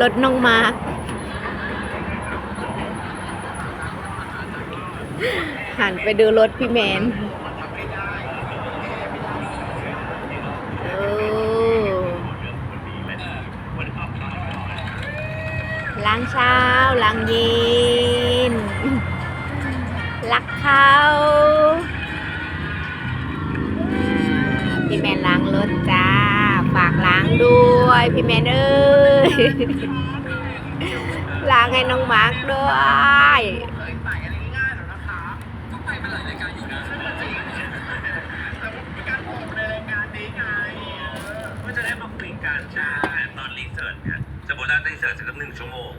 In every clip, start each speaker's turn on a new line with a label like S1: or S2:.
S1: รถน้องมาร์คหันไปดูรถพี่แมนโอ้ล้างเช้าล้างเย็นรักเขาพี่แมนล้างรถจ้า ฝากล้างด้วย พี่แมนเอ้ย ล้างให้น้องมาร์คด้วย
S2: ก็จะได้มาคุยกันใช่ตอนรีเสิร์ชเนี่ยสมมติว่ารีเสิร์ชสักหนึ่งชั่วโมง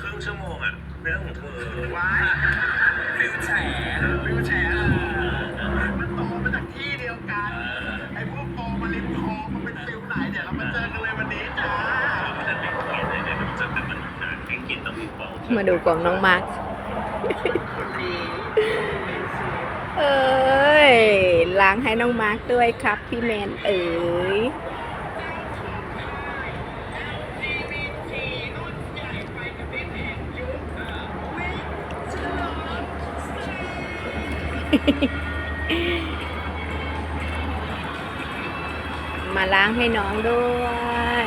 S2: ครึ่งชั่วโมงอะเป็นเรื่องของเธอว้ายฟิวแฉฟิวแฉมันโตมาจากที่เดียวกัน ไอ้พวกโตมาริมคลองมันเป็นฟิวไหนเดี๋ยวเรามาเจอกันเลยวันนี้จ้ามัน มีบอก
S1: มาดูกล่องน้องมาร์คเอ้ยล้างให้น้องมาร์คด้วยครับ พี่แมนเอ๋ยมาล้างให้น้องด้วย